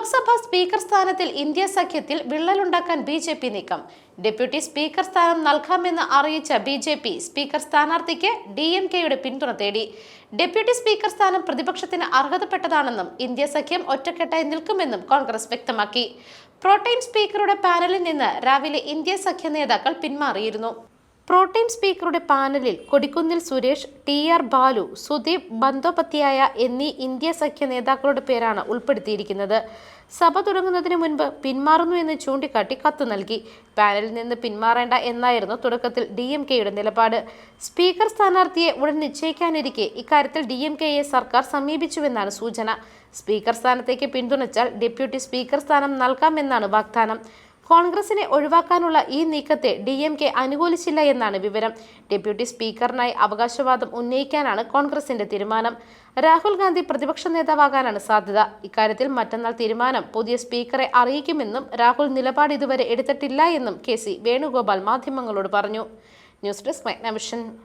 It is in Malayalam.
ലോക്സഭാ സ്പീക്കർ സ്ഥാനത്തിൽ ഇന്ത്യ സഖ്യത്തിൽ വിള്ളലുണ്ടാക്കാൻ ബി ജെ പി നീക്കം. ഡെപ്യൂട്ടി സ്പീക്കർ സ്ഥാനം നൽകാമെന്ന് അറിയിച്ച ബി ജെ പി സ്പീക്കർ സ്ഥാനാർത്ഥിക്ക് ഡി എം കെയുടെ പിന്തുണ തേടി. ഡെപ്യൂട്ടി സ്പീക്കർ സ്ഥാനം പ്രതിപക്ഷത്തിന് അർഹതപ്പെട്ടതാണെന്നും ഇന്ത്യ സഖ്യം ഒറ്റക്കെട്ടായി നിൽക്കുമെന്നും കോൺഗ്രസ് വ്യക്തമാക്കി. പ്രോട്ടൈൻ സ്പീക്കറുടെ പാനലിൽ നിന്ന് രാവിലെ ഇന്ത്യ സഖ്യ നേതാക്കൾ പിന്മാറിയിരുന്നു. പ്രോട്ടീൻ സ്പീക്കറുടെ പാനലിൽ കൊടിക്കുന്നിൽ സുരേഷ് ടി ആർ ബാലു സുദീപ് ബന്ദോപത്യായ എന്നീ ഇന്ത്യ സഖ്യ നേതാക്കളുടെ പേരാണ് ഉൾപ്പെടുത്തിയിരിക്കുന്നത്. സഭ തുടങ്ങുന്നതിന് മുൻപ് പിന്മാറുന്നു എന്ന് ചൂണ്ടിക്കാട്ടി കത്ത് നൽകി. പാനലിൽ നിന്ന് പിന്മാറേണ്ട എന്നായിരുന്നു തുടക്കത്തിൽ ഡി എം കെയുടെ നിലപാട്. സ്പീക്കർ സ്ഥാനാർത്ഥിയെ ഉടൻ നിശ്ചയിക്കാനിരിക്കെ ഇക്കാര്യത്തിൽ ഡി എം കെയെ സർക്കാർ സമീപിച്ചുവെന്നാണ് സൂചന. സ്പീക്കർ സ്ഥാനത്തേക്ക് പിന്തുണച്ചാൽ ഡെപ്യൂട്ടി സ്പീക്കർ സ്ഥാനം നൽകാമെന്നാണ് വാഗ്ദാനം. കോൺഗ്രസിനെ ഒഴിവാക്കാനുള്ള ഈ നീക്കത്തെ ഡി എം കെ അനുകൂലിച്ചില്ല എന്നാണ് വിവരം. ഡെപ്യൂട്ടി സ്പീക്കറിനായി അവകാശവാദം ഉന്നയിക്കാനാണ് കോൺഗ്രസിന്റെ തീരുമാനം. രാഹുൽ ഗാന്ധി പ്രതിപക്ഷ നേതാവാകാനാണ് സാധ്യത. ഇക്കാര്യത്തിൽ മറ്റന്നാൾ തീരുമാനം പുതിയ സ്പീക്കറെ അറിയിക്കുമെന്നും രാഹുൽ നിലപാട് ഇതുവരെ എടുത്തിട്ടില്ല എന്നും കെ സി വേണുഗോപാൽ മാധ്യമങ്ങളോട് പറഞ്ഞു. News desk മൈഗ്നവിഷൻ.